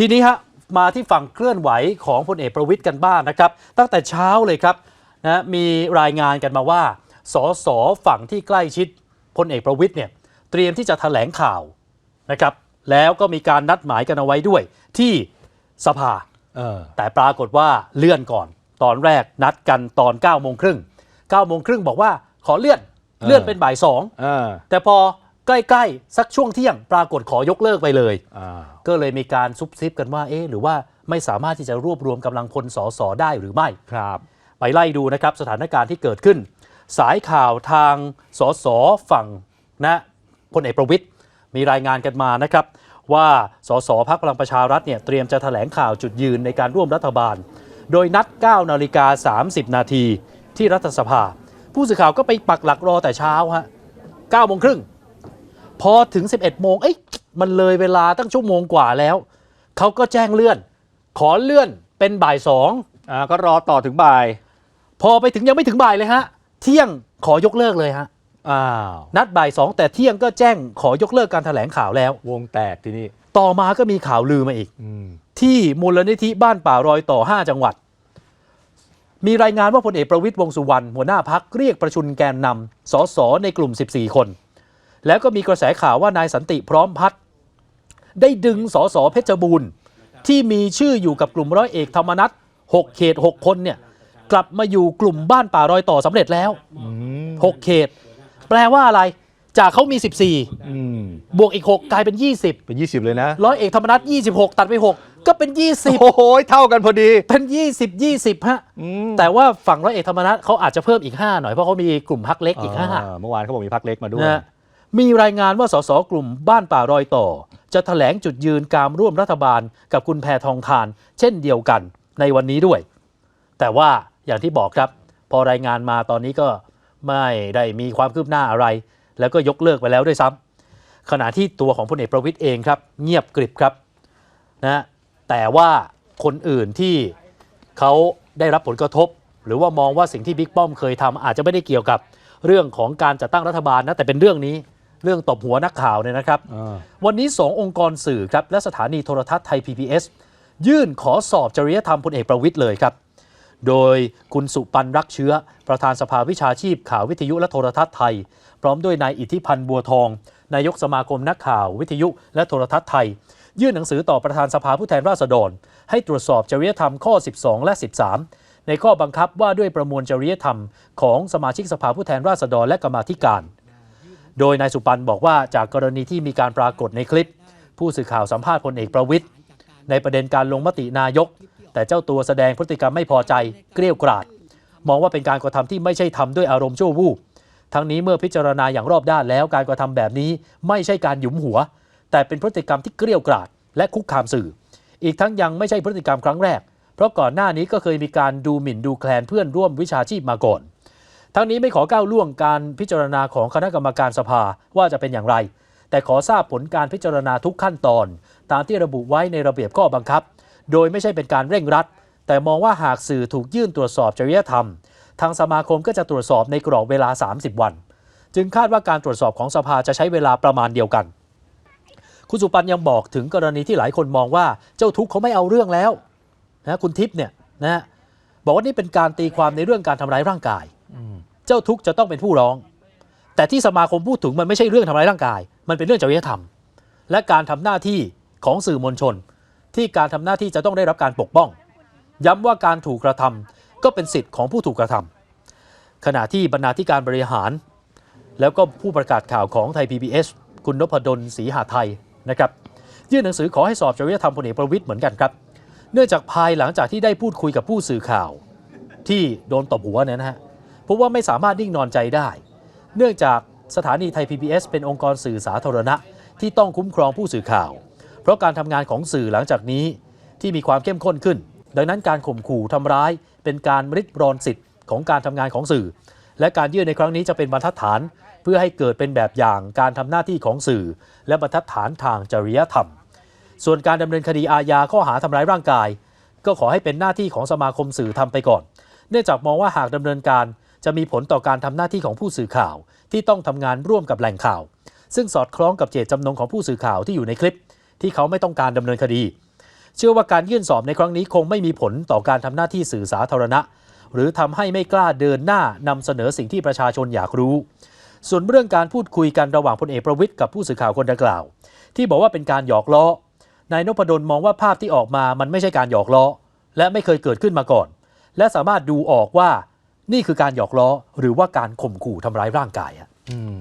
ทีนี้ฮะมาที่ฝั่งเคลื่อนไหวของพลเอกประวิทย์กันบ้างนะครับ ตั้งแต่เช้าเลยครับนะมีรายงานกันมาว่า สสฝั่งที่ใกล้ชิดพลเอกประวิทย์เนี่ยเตรียมที่จะแถลงข่าวนะครับ แล้วก็มีการนัดหมายกันเอาไว้ด้วยที่สภาเออแต่ปรากฏว่าเลื่อนก่อน ตอนแรกนัดกันตอน9ก้าโมงครึ่งเก้าโมงครึ่งบอกว่าขอเลื่อนเออเลื่อนเป็นบ่ายสองเออแต่พอ ใกล้ๆ สักช่วงเที่ยงปรากฏขอยกเลิกไปเลยอ่าก็เลยมีการซุบซิบกันว่าเอ๊ะหรือว่าไม่สามารถที่จะรวบรวมกำลังพลสอสอได้หรือไม่ครับ ไปไล่ดูนะครับสถานการณ์ที่เกิดขึ้น สายข่าวทางสสฝั่งนะพลเอกประวิทย์มีรายงานกันมานะครับ ว่าสสพักพลังประชารัฐเนี่ยเตรียมจะแถลงข่าวจุดยืนในการร่วมรัฐบาล โดยนัด 9นาฬิกา30 นาทีที่รัฐสภา ผู้สื่อข่าวก็ไปปักหลักรอแต่เช้าฮะ9โมงครึ่ง พอถึง 11 โมงเอ้ยมันเลยเวลาตั้งชั่วโมงกว่าแล้ว เขาก็แจ้งเลื่อน ขอเลื่อนเป็นบ่ายสองอ่าก็รอต่อถึงบ่าย พอไปถึงยังไม่ถึงบ่ายเลยฮะ เที่ยงขอยกเลิกเลยฮะ อ้าว นัดบ่ายสองแต่เที่ยงก็แจ้งขอยกเลิกการแถลงข่าวแล้ว วงแตกทีนี้ต่อมาก็มีข่าวลือมาอีก อืมที่มูลนิธิบ้านป่ารอยต่อ 5 จังหวัด มีรายงานว่าพลเอกประวิตยวงษ์สุวรรณหัวหน้าพักเรียกประชุมแกนนำสสในกลุ่ม 14 คน แล้วก็มีกระแสข่าวว่านายสันติพร้อมพัฒน์ได้ดึงสสเพชรบูรณ์ ที่มีชื่ออยู่กับกลุ่มร้อยเอกธรรมนัฐ6เขต 6 คนเนี่ยกลับมาอยู่กลุ่มบ้านป่ารอยต่อสำเร็จแล้วอืม6เขต แปลว่าอะไร จากเขามีอืม14 บวกอีก 6 กลายเป็น 20 เป็น 20 เลยนะร้อยเอกธรรมนัฐ26 ตัดไป 6 ก็เป็น 20 โอ้โหเท่ากันพอดี เป็น 20 20 ฮะอืมแต่ว่าฝั่งร้อยเอกธรรมนัฐเขาอาจจะเพิ่มอีก 5 หน่อย เพราะเขามีกลุ่มพักเล็กอีกาเมื่อวานเขาบอกมีพักเล็กมาด้ว5ยนะฮะ มีรายงานว่าสสกลุ่มบ้านป่ารอยต่อ จะแถลงจุดยืนการร่วมรัฐบาลกับคุณแพทองทาน เช่นเดียวกันในวันนี้ด้วย แต่ว่าอย่างที่บอกครับ พอรายงานมาตอนนี้ก็ไม่ได้มีความคืบหน้าอะไร แล้วก็ยกเลิกไปแล้วด้วยซ้ำขณะที่ตัวของพลเอกประวิตยเองครับ เงียบกริบครับนะแต่ว่าคนอื่นที่เขาได้รับผลกระทบ หรือว่ามองว่าสิ่งที่บิ๊กป้อมเคยทำอาจจะไม่ได้เกี่ยวกับเรื่องของการจัดตั้งรัฐบาลนะแต่เป็นเรื่องนี้ เรื่องตบหัวนักข่าวเนี่ยนะครับอ่าวันนี้2องค์กรสื่อครับและสถานีโทรทัศน์ไทย PBS ยื่นขอสอบจริยธรรมพลเอกประวิตยเลยครับ โดยคุณสุปันรักเชื้อ ประธานสภาวิชาชีพข่าววิทยุและโทรทัศน์ไทย พร้อมด้วยนายอิทธิพันธ์บัวทอง นายกสมาคมนักข่าววิทยุและโทรทัศน์ไทย ยื่นหนังสือต่อประธานสภาผู้แทนราษฎร ให้ตรวจสอบจริยธรรมข้อ 12 และ 13 ในข้อบังคับว่าด้วยประมวลจริยธรรมของสมาชิกสภาผู้แทนราษฎรและกรรมาธิการ โดยนายสุปันบอกว่าจากกรณีที่มีการปรากฏในคลิป ผู้สื่อข่าวสัมภาษณ์พลเอกประวิทย์ในประเด็นการลงมตินายก แต่เจ้าตัวแสดงพฤติกรรมไม่พอใจเกลี้ยกราด มองว่าเป็นการกระทำที่ไม่ใช่ทำด้วยอารมณ์ชั่ววูบทั้งนี้เมื่อพิจารณาอย่างรอบด้านแล้วการกระทำแบบนี้ไม่ใช่การหยุมหัว แต่เป็นพฤติกรรมที่เกลี้ยกราด และคุกคามสื่อ อีกทั้งยังไม่ใช่พฤติกรรมครั้งแรก เพราะก่อนหน้านี้ก็เคยมีการดูหมิ่นดูแคลนเพื่อนร่วมวิชาชีพมาก่อน ทั้งนี้ไม่ขอก้าวล่วงการพิจารณาของคณะกรรมการสภาว่าจะเป็นอย่างไร แต่ขอทราบผลการพิจารณาทุกขั้นตอน ตามที่ระบุไว้ในระเบียบข้อบังคับ โดยไม่ใช่เป็นการเร่งรัด แต่มองว่าหากสื่อถูกยื่นตรวจสอบจริยธรรม ทางสมาคมก็จะตรวจสอบในกรอบเวลา 30 วัน จึงคาดว่าการตรวจสอบของสภาจะใช้เวลาประมาณเดียวกัน คุณสุปันยังบอกถึงกรณีที่หลายคนมองว่าเจ้าทุกข์เขาไม่เอาเรื่องแล้วนะคุณทิพย์เนี่ยนะบอกว่านี่เป็นการตีความในเรื่องการทำร้ายร่างกาย เจ้าทุกข์จะต้องเป็นผู้ร้อง แต่ที่สมาคมพูดถึงมันไม่ใช่เรื่องทำร้ายร่างกาย มันเป็นเรื่องจริยธรรม และการทำหน้าที่ของสื่อมวลชน ที่การทำหน้าที่จะต้องได้รับการปกป้อง ย้ำว่าการถูกกระทำก็เป็นสิทธิ์ของผู้ถูกกระทำขณะที่บรรณาธิการบริหาร แล้วก็ผู้ประกาศข่าวของไทย PBS คุณนพดลศรีหาไทยนะครับยื่นหนังสือขอให้สอบจริยธรรมพลเอกประวิตยเหมือนกันครับ เนื่องจากภายหลังจากที่ได้พูดคุยกับผู้สื่อข่าว ที่โดนตบหัวเนี่ยนะฮะ พบว่าไม่สามารถนิ่งนอนใจได้ เนื่องจากสถานีไทย PBS เป็นองค์กรสื่อสาธารณะ ที่ต้องคุ้มครองผู้สื่อข่าว เพราะการทำงานของสื่อหลังจากนี้ที่มีความเข้มข้นขึ้น ดังนั้นการข่มขู่ทำร้ายเป็นการริดรอนสิทธิ์ของการทำงานของสื่อ และการยื่นในครั้งนี้จะเป็นบรรทัดฐาน เพื่อให้เกิดเป็นแบบอย่างการทำหน้าที่ของสื่อ และบรรทัดฐานทางจริยธรรม ส่วนการดำเนินคดีอาญาข้อหาทำร้ายร่างกาย ก็ขอให้เป็นหน้าที่ของสมาคมสื่อทำไปก่อน เนื่องจากมองว่าหากดำเนินการ จะมีผลต่อการทำหน้าที่ของผู้สื่อข่าว ที่ต้องทำงานร่วมกับแหล่งข่าว ซึ่งสอดคล้องกับเจตจำนงของผู้สื่อข่าวที่อยู่ในคลิป ที่เขาไม่ต้องการดำเนินคดี เชื่อว่าการยื่นสอบในครั้งนี้คงไม่มีผลต่อการทำหน้าที่สื่อสาธารณะ หรือทำให้ไม่กล้าเดินหน้านำเสนอสิ่งที่ประชาชนอยากรู้ ส่วนเรื่องการพูดคุยกันระหว่างพลเอกประวิทย์กับผู้สื่อข่าวคนดังกล่าว ที่บอกว่าเป็นการหยอกล้อนายนพดลมองว่าภาพที่ออกมามันไม่ใช่การหยอกล้อ และไม่เคยเกิดขึ้นมาก่อน และสามารถดูออกว่า นี่คือการหยอกล้อหรือว่าการข่มขู่ทำร้ายร่างกายอะอืม